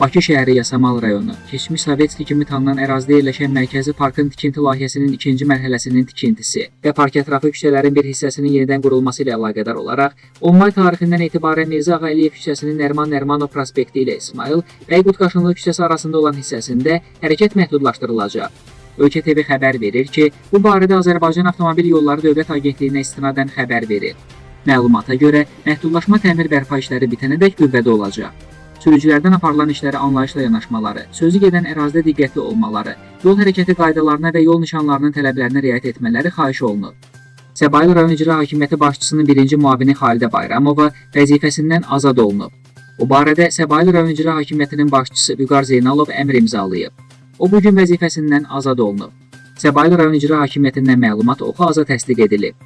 Bakı şəhəri Yasamal rayonu, keçmiş Sovetski kimi tanınan ərazidə yerləşən mərkəzi parkın tikinti layihəsinin ikinci mərhələsinin tikintisi və park ətrafı küçələrin bir hissəsinin yenidən qurulması ilə əlaqədar olaraq, 10 may tarixindən etibarən Mirzə Ağayev küçəsinin Nərman Nərmanov prospekti ilə İsmail Bəyqut Qaşınlı küçəsi arasında olan hissəsində hərəkət məhdudlaşdırılacaq. Ölkə TV xəbər verir ki, bu barədə Azərbaycan Avtomobil Yolları Dövlət Agentliyinə istinadən xəbər verir. Məlumata görə, məhdudlaşma təmir bərpa işləri bitənədək qüvvədə olacaq. Sürücülərdən aparılan işlərə anlayışla yanaşmaları, sözü gedən ərazidə diqqətli olmaları, yol hərəkəti qaydalarına və yol nişanlarının tələblərinə riayət etmələri xahiş olunur. Səbail rayon icra hakimiyyəti başçısının birinci müavini Xalidə Bayramova vəzifəsindən azad olunub. Bu barədə Səbail rayon icra hakimiyyətinin başçısı Vüqar Zeynalov əmr imzalayıb. O bu gün vəzifəsindən azad olunub. Səbail rayon icra hakimiyyətindən məlumat oxu aza təsdiq edilib.